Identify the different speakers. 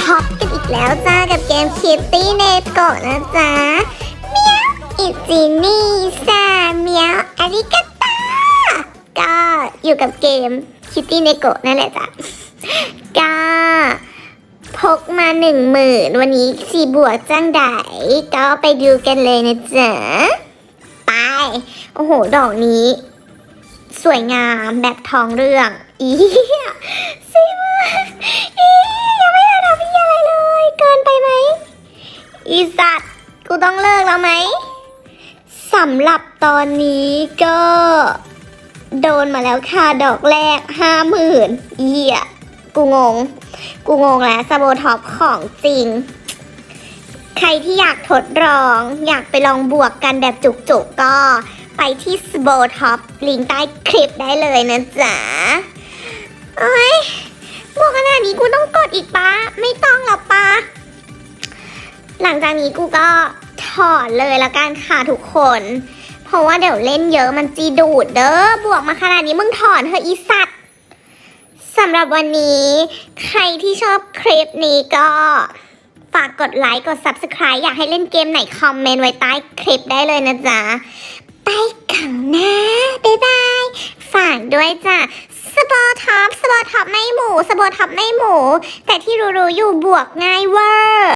Speaker 1: ท็อปกันอีกแล้วจ้ากับเกมคิตตี้เนโกะนะจ๊ะเมียวอิจินี่ซาเมียวอาริกาตาก็อยู่กับเกมคิตตี้เนโกะนั่นแหละจ้ะก็พกมาหนึ่งหมื่นวันนี้สี่บวกจังไดก็ไปดูกันเลยนะจ๊ะไป โอ้โห ดอกนี้ สวยงามแบบทองเรื่องอี อีสัตว์กูต้องเลิกแล้วไหมสำหรับตอนนี้ก็ โดนมาแล้วค่ะ ดอกแรกห้าหมื่นเหี้ยกูงง กูงงแล้วสโบท็อปของจริง ใครที่อยากทดลอง อยากไปลองบวกกันแบบจุกๆกก็ไปที่สโบท็อปลิงก์ใต้คลิปได้เลยนะจ๊ะโอ้ยบวกขนาดนี้กูต้องกดอีกปะไม่ต้องหรอกปะ หลังจากนี้กูก็ถอดเลยละกันค่ะทุกคน เพราะว่าเดี๋ยวเล่นเยอะมันจีดูดเด้อบวกมาขนาดนี้มึงถอนเถออีสัตว์สำหรับวันนี้ ใครที่ชอบคลิปนี้ก็ฝากกดไลค์กด Subscribe อยากให้เล่นเกมไหนคอมเมนต์ไว้ใต้คลิปได้เลยนะจ๊ะ ไปกันนะ บ๊ายบาย ฝากด้วยจ้ะสปอร์ท็อปสปอร์ท็อปไม่หมูสปอร์ท็อปไม่หมู แต่ที่รู้ๆอยู่บวกง่ายเวอร์